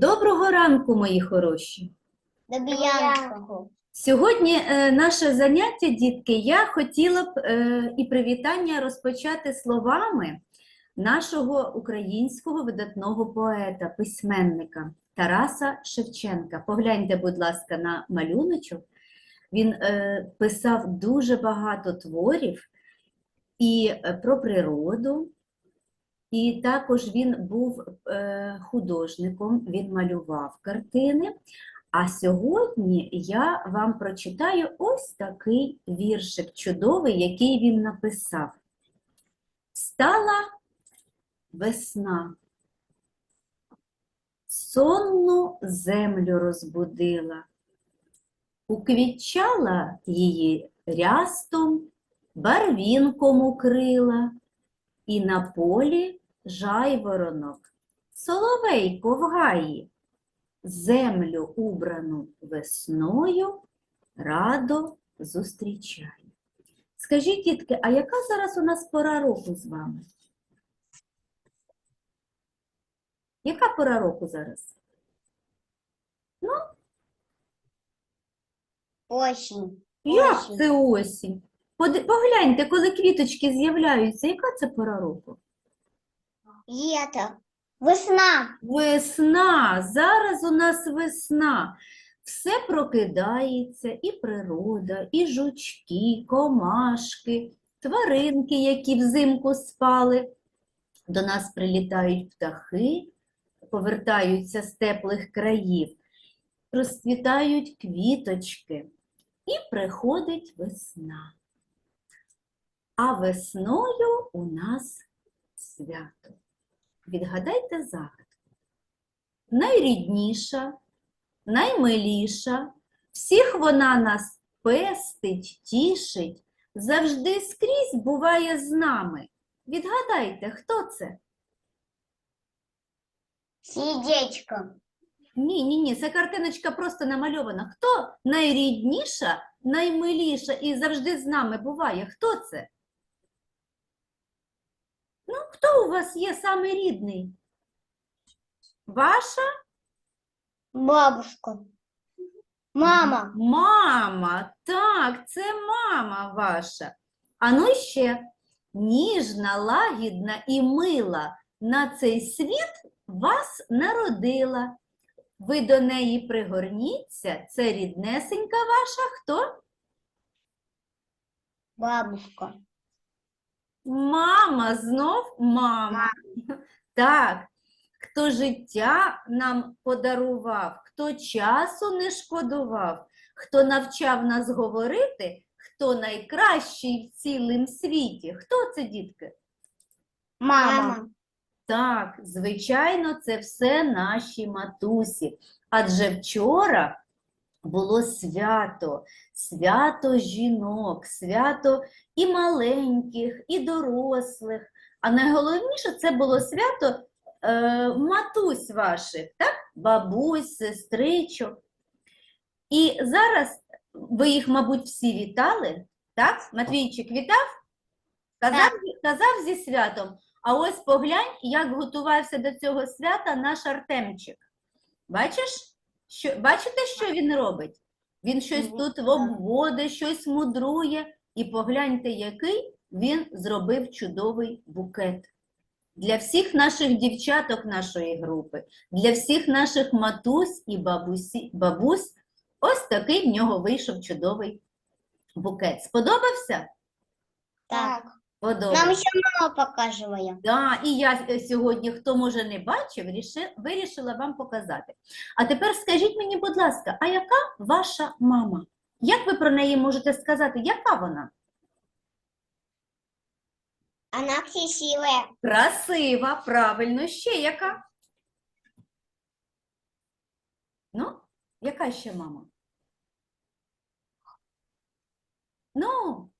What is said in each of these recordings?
Доброго ранку, мої хороші! Добрянку. Сьогодні е, наше заняття, дітки, я хотіла б е, і привітання розпочати словами нашого українського видатного поета, письменника Тараса Шевченка. Погляньте, будь ласка, на малюночок. Він е, писав дуже багато творів і е, про природу, і також він був е, художником, він малював картини. А сьогодні я вам прочитаю ось такий віршик чудовий, який він написав. Стала весна, сонну землю розбудила, уквітчала її рястом, барвінком укрила, і на полі жайворонок, соловейко в гаї землю, убрану весною, радо зустрічає. Скажіть, дітки, а яка зараз у нас пора року з вами? Яка пора року зараз? Ну? Осінь. Як Осінь. це осінь? Погляньте, коли квіточки з'являються, яка це пора року? Лето. Весна. Весна, зараз у нас весна. Все прокидається, і природа, і жучки, комашки, тваринки, які взимку спали. До нас прилітають птахи, повертаються з теплих країв, розцвітають квіточки, і приходить весна. А весною у нас свято. Відгадайте загадку. Найрідніша, наймиліша, всіх вона нас пестить, тішить, завжди скрізь буває з нами. Відгадайте, хто це? Сердечко. Ні, ні, ні, ця картиночка просто намальована. Хто найрідніша, наймиліша і завжди з нами буває? Хто це? Ну, хто у вас є самий рідний? Ваша? Бабушка. Мама. Мама, так, це мама ваша. А ну ще ніжна, лагідна і мила на цей світ вас народила. Ви до неї пригорніться, це ріднесенька ваша хто? Бабушка. Мама, знов мама. Так, хто життя нам подарував, хто часу не шкодував, хто навчав нас говорити, хто найкращий в цілім світі. Хто це, дітки? Мама. Так, звичайно, це все наші матусі. Адже вчора було свято, свято жінок, свято і маленьких, і дорослих. А найголовніше це було свято е, матусь ваших, так? бабусь, сестричок. І зараз ви їх, мабуть, всі вітали, так? Матвійчик вітав? Казав, казав зі святом. А ось поглянь, як готувався до цього свята наш Артемчик. Бачиш, що, бачите, що він робить? Він щось тут обводить, щось мудрує. І погляньте, який він зробив чудовий букет. Для всіх наших дівчаток нашої групи, для всіх наших матусь і бабусі, бабусь, ось такий в нього вийшов чудовий букет. Сподобався? Так. Сподобався. Нам ще мама показує. Да, і я е, сьогодні, хто може не бачив, ріши- вирішила вам показати. А тепер скажіть мені, будь ласка, а яка ваша мама? Як ви про неї можете сказати, яка вона? Она красивая. Красива, правильно, ще яка? Ну, яка ще мама? Ну,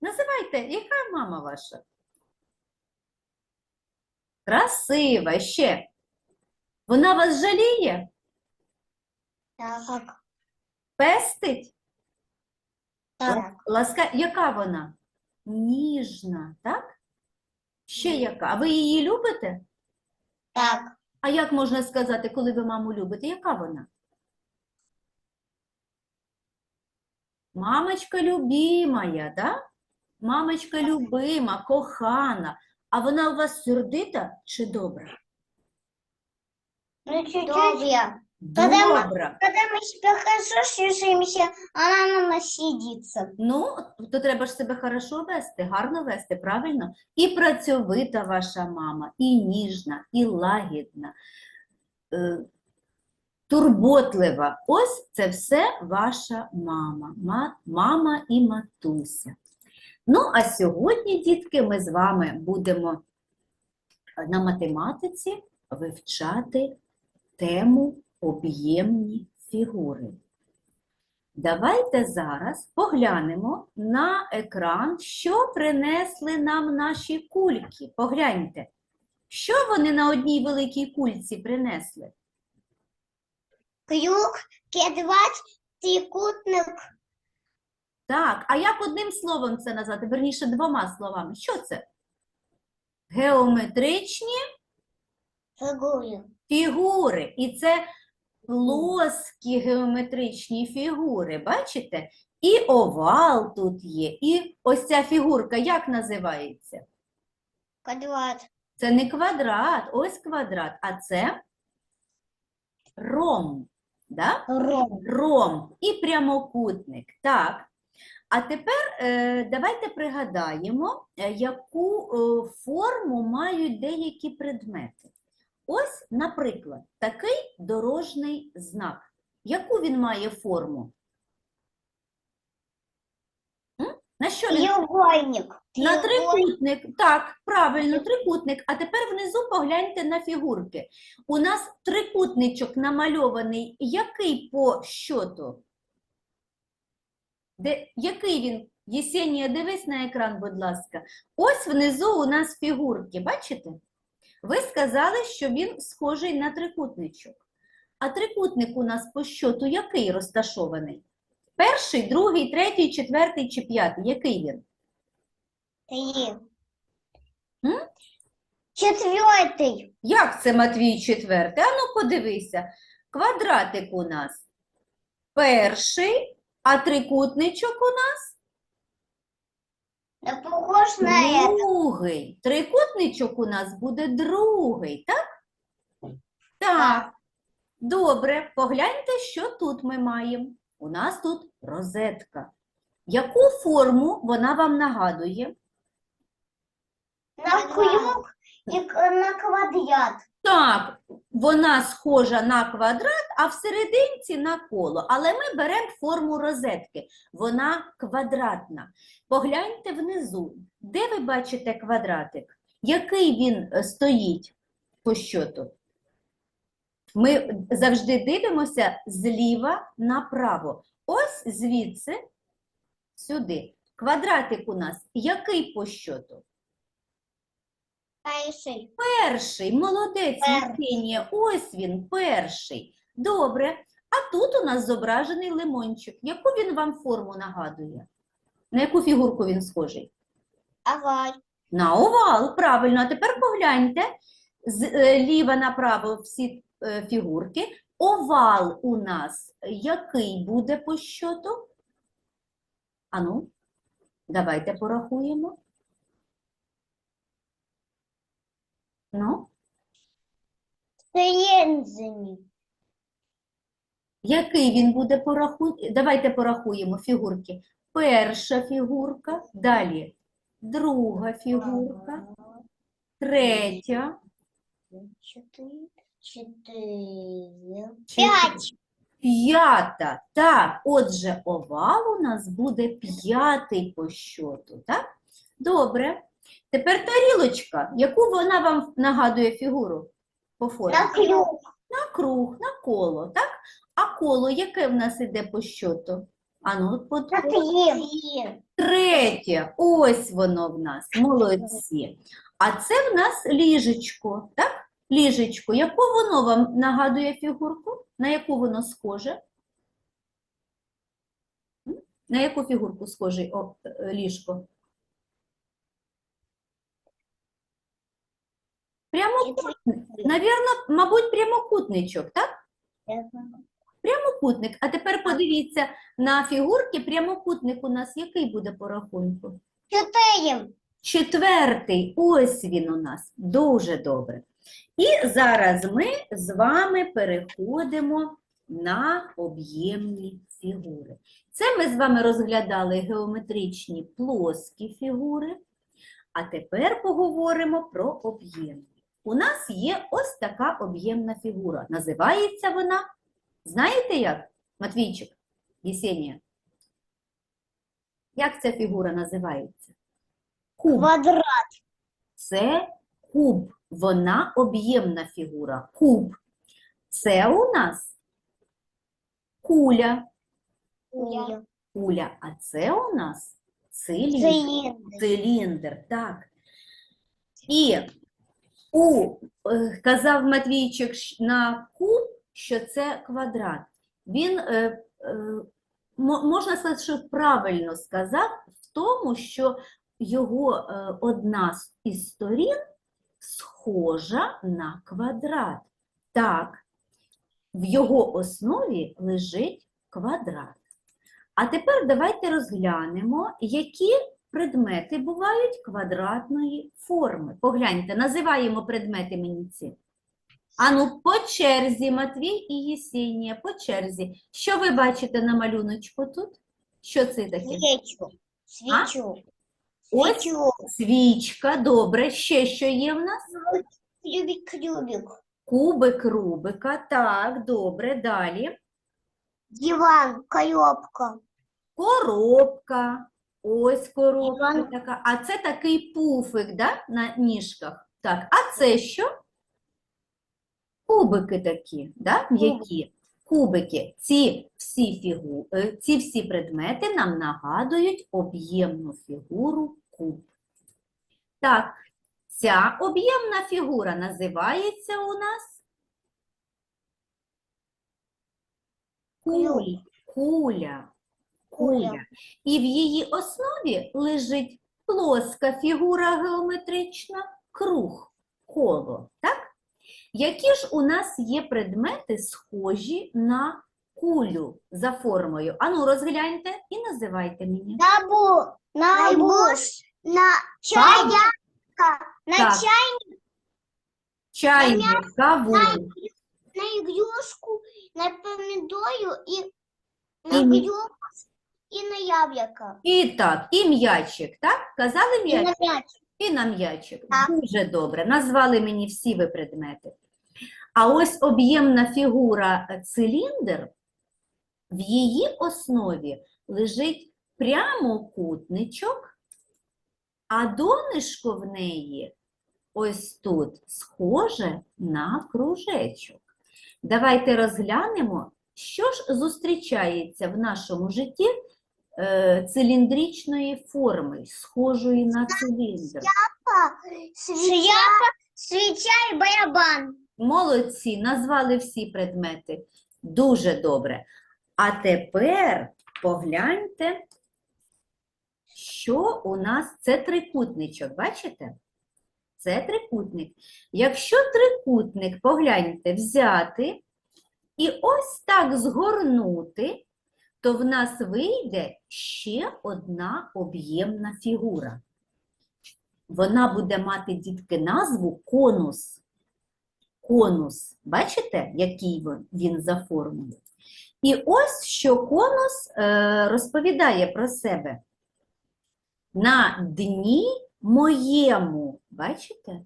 називайте, яка мама ваша? Красива, ще. Вона вас жаліє? Так. Пестить? Так. Ласка... Яка вона? Ніжна, так? Ще яка? А ви її любите? Так. А як можна сказати, коли ви маму любите? Яка вона? Мамочка любимая, да? Мамочка любима, кохана. А вона у вас сердита чи добра? Ну, чуть-чуть. Мы- Добра. Когда мы себя хорошо чувствуемся, она на нас сидится. Ну, то треба ж себе хорошо вести, гарно вести, правильно? І працьовита ваша мама, і ніжна, і лагідна, е, турботлива. Ось це все ваша мама, ма- мама і матуся. Ну, а сьогодні, дітки, ми з вами будемо на математиці вивчати тему об'ємні фігури. Давайте зараз поглянемо на екран, що принесли нам наші кульки. Погляньте, що вони на одній великій кульці принесли? Круг, квадрат, трикутник, Так, а як одним словом це назвати? Верніше, двома словами. Що це? Геометричні фигуры. фігури. І це плоскі геометричні фігури. Бачите? І овал тут є, і ось ця фігурка як називається? Квадрат. Це не квадрат, ось квадрат, а це ром. Да? Ром. Ром і прямокутник. Так. А тепер е, давайте пригадаємо, е, яку е, форму мають деякі предмети. Ось, наприклад, такий дорожній знак. Яку він має форму? М? На що він Треугольник. на трикутник, так, правильно, трикутник. А тепер внизу погляньте на фігурки. У нас трикутничок намальований, який по щоту? Де, який він? Єсенія, дивись на екран, будь ласка. Ось внизу у нас фігурки, бачите? Ви сказали, що він схожий на трикутничок. А трикутник у нас по щоту який розташований? Перший, другий, третій, четвертий чи п'ятий? Який він? Три. М? Четвертый. Як це Матвій четвертий? Ану, подивися. Квадратик у нас перший, а трикутничок у нас Да похож на это. другий. Трикутничок у нас буде другий, так? Так. Добре, погляньте, що тут ми маємо. У нас тут розетка. Яку форму вона вам нагадує? На круг и к- на квадрат. Так, вона схожа на квадрат, а всерединці на коло. Але ми беремо форму розетки. Вона квадратна. Погляньте внизу. Де ви бачите квадратик? Який він е, стоїть по щоту? Ми завжди дивимося зліва направо. Ось звідси сюди. Квадратик у нас який по щоту? Перший. Перший, молодець. Євгенія, ось він, перший. Добре. А тут у нас зображений лимончик. Яку він вам форму нагадує? На яку фігурку він схожий? Оваль. На овал, правильно. А тепер погляньте зліва направо всі е, фігурки. Овал у нас який буде по щоту? Ану, давайте порахуємо. Ну? С линзами. Який він буде порахуй? Давайте порахуємо фігурки. Перша фігурка, далі друга фігурка, третя, Четыре. Четыре. Четыре. Пять. п'ята. Так, отже, овал у нас буде п'ятий по щоту, так? Добре. Тепер тарілочка. Яку вона вам нагадує фігуру по формі? На круг. На круг, на коло, так? А коло яке в нас іде по щоту? Ану, На. Третє, ось воно в нас, молодці. А це в нас ліжечко, так? Ліжечко, яку воно вам нагадує фігурку? На яку воно схоже? На яку фігурку схоже о, е, ліжко? Прямо навірно, мабуть, прямокутничок, так? Прямокутник. А тепер подивіться на фігурки. Прямокутник у нас який буде по рахунку? Чотири. Четвертий, ось він у нас. Дуже добре. І зараз ми з вами переходимо на об'ємні фігури. Це ми з вами розглядали геометричні плоскі фігури, а тепер поговоримо про об'ємні. У нас є ось така об'ємна фігура. Називається вона, знаєте як? Матвійчик, Єсенія. Як ця фігура називається? Куб. Квадрат. Це куб. Вона об'ємна фігура. Куб. Це у нас куля. Куля. Куля. А це у нас циліндр. Циліндр. Циліндр, так. І у, е, казав Матвійчик на куб, що це квадрат. Він, е, е, мо- можна сказати, що правильно сказав в тому, що його одна із сторін схожа на квадрат. Так, в його основі лежить квадрат. А тепер давайте розглянемо, які предмети бувають квадратної форми. Погляньте, називаємо предмети мені ці. Ану, по черзі, Матвій і Єсенія, по черзі. Що ви бачите на малюночку тут? Що це таке? Свічу. Свічу. Ось свічка, добре. Ще що є в нас? Кубик, кубик. Кубик Рубика, так, добре, далі. Диван, коробка. Коробка. Ось коробка така. А це такий пуфик, да, на ніжках. Так, а це що? Кубики такі, да, м'які. Кубики. Ці всі, фігу... е, ці всі предмети нам нагадують об'ємну фігуру куб. Так, ця об'ємна фігура називається у нас Куля. куль, куля. Куля. І в її основі лежить плоска фігура геометрична, круг, коло. Так? Які ж у нас є предмети, схожі на кулю за формою? Ану, розгляньте і називайте мені. Набу. Найбуш. На чайка. На Так. чай, Чайник, кавун. на ігрушку, на помідорю і І на грюк, і на яблуко. І так, і м'ячик, так? Казали І м'ячик? на м'яч. І на м'ячик. Так. Дуже добре. Назвали мені всі ви предмети. А ось об'ємна фігура е, циліндр, в її основі лежить прямокутничок, а донишко в неї ось тут схоже на кружечок. Давайте розглянемо, що ж зустрічається в нашому житті циліндричної форми, схожої на циліндр. Шляпа, свіча і барабан. Молодці, назвали всі предмети. Дуже добре. А тепер погляньте, що у нас це трикутничок, бачите? Це трикутник. Якщо трикутник, погляньте, взяти і ось так згорнути, то в нас вийде ще одна об'ємна фігура. Вона буде мати, дітки, назву конус. Конус. Бачите, який він- за формою? І ось що конус е, розповідає про себе. На дні моєму, бачите?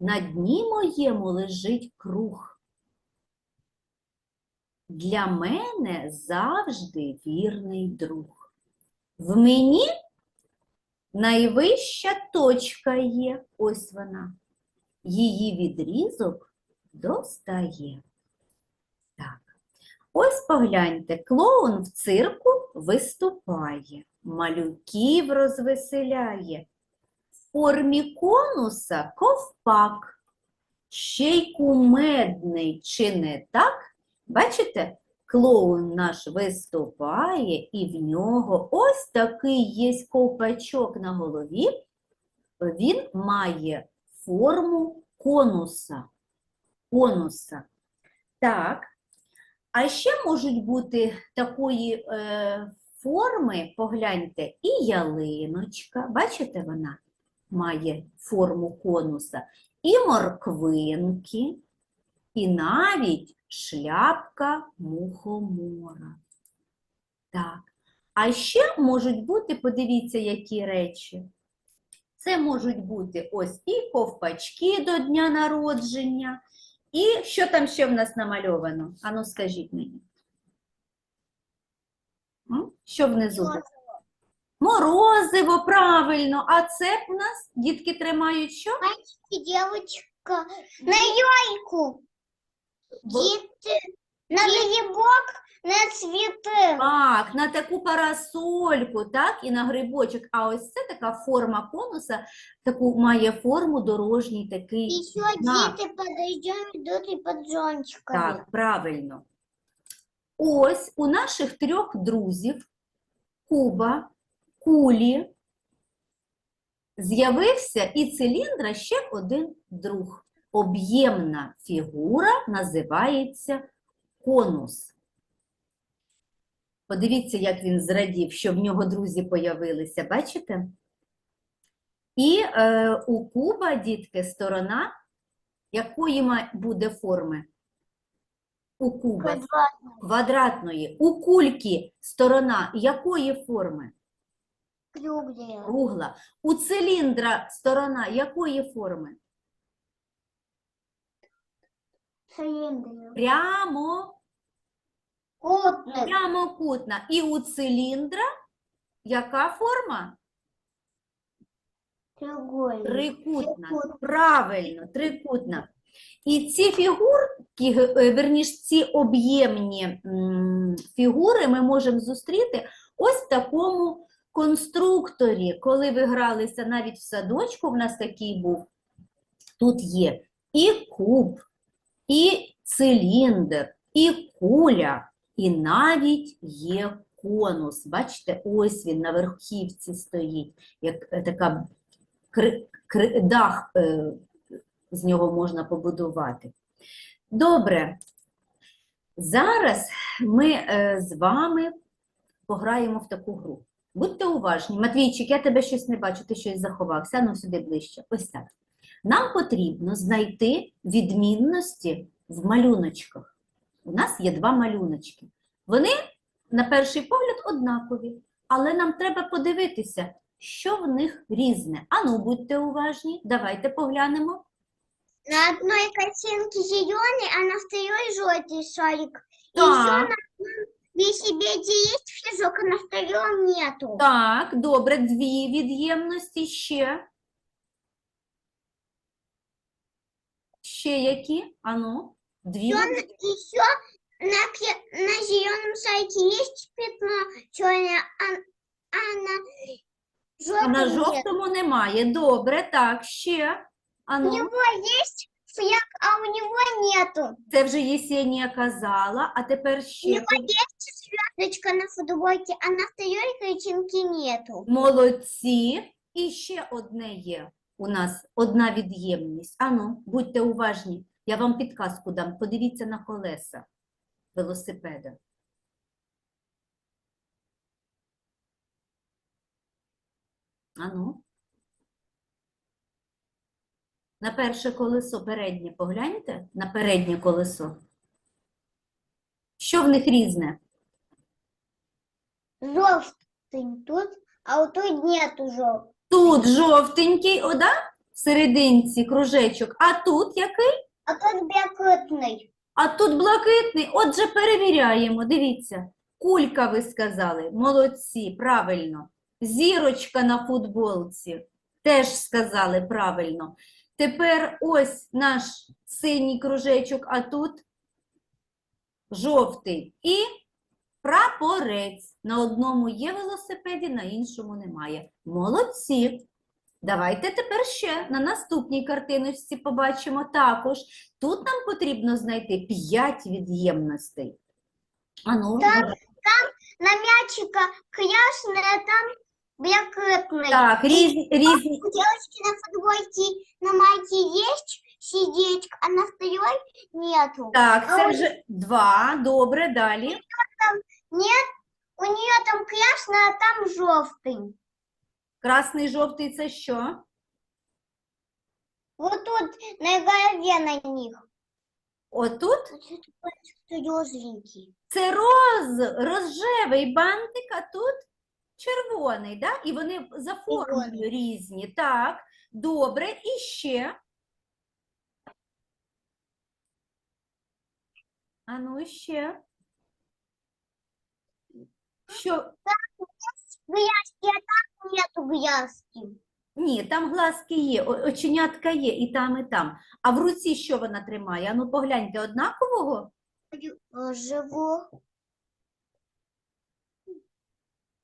На дні моєму лежить круг. Для мене завжди вірний друг. В мені найвища точка є, ось вона. Її відрізок достає. Так. Ось погляньте, клоун в цирку виступає, малюків розвеселяє. В формі конуса ковпак, ще й кумедний, чи не так? Бачите, клоун наш виступає, і в нього ось такий є ковпачок на голові. Він має форму конуса. конуса. Так. А ще можуть бути такої е, форми, погляньте, і ялиночка. Бачите, вона має форму конуса, і морквинки, і навіть шляпка мухомора. Так. А ще можуть бути, подивіться, які речі. Це можуть бути ось і ковпачки до дня народження, і що там ще в нас намальовано? Ану, скажіть мені. Що внизу? буде? Морозиво, правильно. А це у нас дітки тримають що? И девочка на яйку. Діти, на грибок, на цвіти. Так, на таку парасольку, так, і на грибочок. А ось це така форма конуса, таку має форму дорожній такий. І ще знак. діти подойдуть, йдуть і під зонтиками. Так, правильно. Ось у наших трьох друзів Куба, Кулі, з'явився і циліндра ще один друг. Об'ємна фігура називається конус. Подивіться, як він зрадів, що в нього друзі появилися, бачите? І е, у куба, дітки, сторона якої буде форми? У куба Квадратно. квадратної. У кульки сторона якої форми? Кругла. У циліндра сторона якої форми? Циліндри. Прямо, Кутник. прямокутна. І у циліндра яка форма? Треугольник. Трикутна. Трикутна. Правильно, трикутна. І ці фігурки, е, верніш, ці об'ємні м, фігури ми можемо зустріти ось в такому конструкторі. Коли ви гралися навіть в садочку, в нас такий був, тут є і куб, і циліндр, і куля, і навіть є конус. Бачите, ось він на верхівці стоїть, як е, така кри- кри- дах е, з нього можна побудувати. Добре. Зараз ми е, з вами пограємо в таку гру. Будьте уважні. Матвійчик, я тебе щось не бачу, ти щось заховався. Ну, сюди ближче. Ось так. Нам потрібно знайти відмінності в малюночках. У нас є два малюночки. Вони, на перший погляд, однакові, але нам треба подивитися, що в них різне. Ану, будьте уважні, давайте поглянемо. На одной картинке зеленый, а на второй желтый шарик. И еще Так, на велосипеде есть флажок, а на втором нету. так, добре, дві від'ємності ще. Ще які? Ану, дві. Еще, еще на, пе- на зеленом шарике есть пятно черное, а, а на А на нет. жовтому немає. Добре, так, ще. У Ану, него есть флаг, а у него нету. це вже Єсенія казала, а тепер У ще. него есть звездочка на футболке, а на второй картинке нету. Молодці. І ще одне є у нас, одна від'ємність. Ану, будьте уважні. Я вам підказку дам. Подивіться на колеса велосипеда. Ану. На перше колесо переднє погляньте, на переднє колесо. Що в них різне? Желтый тут, а вот тут нету желтого. Тут жовтенький, о, да? В серединці кружечок, а тут який? А тут блакитный. А тут блакитний. Отже, перевіряємо. Дивіться. Кулька, ви сказали. Молодці, правильно. Зірочка на футболці. Теж сказали правильно. Тепер ось наш синій кружечок, а тут жовтий. І прапорець. На одному є велосипеді, на іншому немає. Молодці. Давайте тепер ще на наступній картиночці побачимо також. Тут нам потрібно знайти 5 від'ємностей. Ану, Так. давай. На мячика красный, а там блакитный. так, різні, різні. У девочки на футболке на майке есть сердечко, а на второй нету. Так, А це ось- вже два. Добре, далі. Нет, у нее там красный, а там желтый. Красний, жовтий це що? Вот тут на голове на них. Отут Вот это серьезненький. це роз, розжевий бантик, а тут червоний, да? І вони за формою Червоний. різні. Так, добре. І ще. А ну ще. Що? Грязки, а там нету грязки. Ні, там глазки є, оченятка є і там, і там. А в руці що вона тримає? А ну погляньте, однакового? Живо.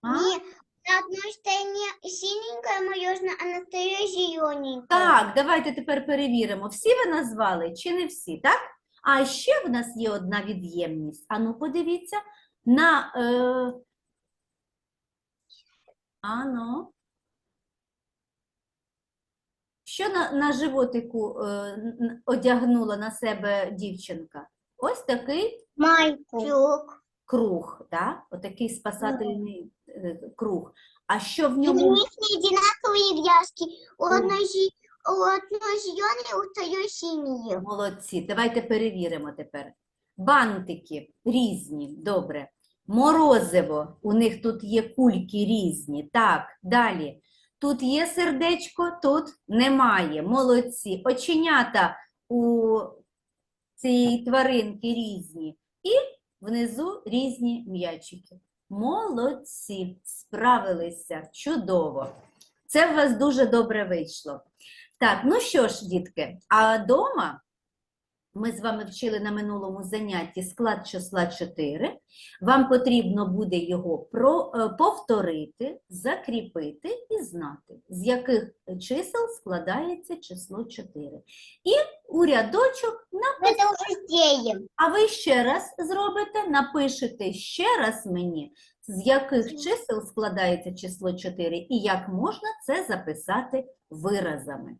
А? Не, на одной стороне синенькая мороженое, а на второй зелененькое. Так, давайте тепер перевіримо. Всі ви назвали чи не всі, так? А ще в нас є одна від'ємність. А ну подивіться на. Е... А ну. Що на, на животику е, одягнула на себе дівчинка? Ось такий Майку. круг, да? Отакий спасательний е, круг. А що в И у них не одинаковые грязки. У Мгм. У у второй синие. Молодці. Давайте перевіримо тепер. Бантики різні, добре. Морозиво, у них тут є кульки різні. Так, далі. Тут є сердечко, тут немає. Молодці. Оченята у цієї тваринки різні. І внизу різні м'ячики. Молодці, справилися. Чудово. Це в вас дуже добре вийшло. Так, ну що ж, дітки, а дома ми з вами вчили на минулому занятті склад числа 4. Вам потрібно буде його про, е, повторити, закріпити і знати, з яких чисел складається число 4. І у рядочок сделаем. А ви ще раз зробите, напишете ще раз мені, з яких чисел складається число 4 і як можна це записати виразами.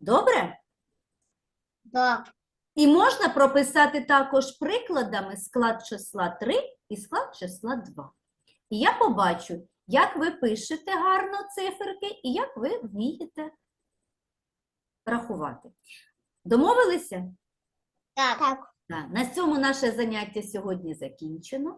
Добре? Да. І можна прописати також прикладами склад числа 3 і склад числа 2. І я побачу, як ви пишете гарно циферки і як ви вмієте рахувати. Домовилися? Так. так. Так, на цьому наше заняття сьогодні закінчено.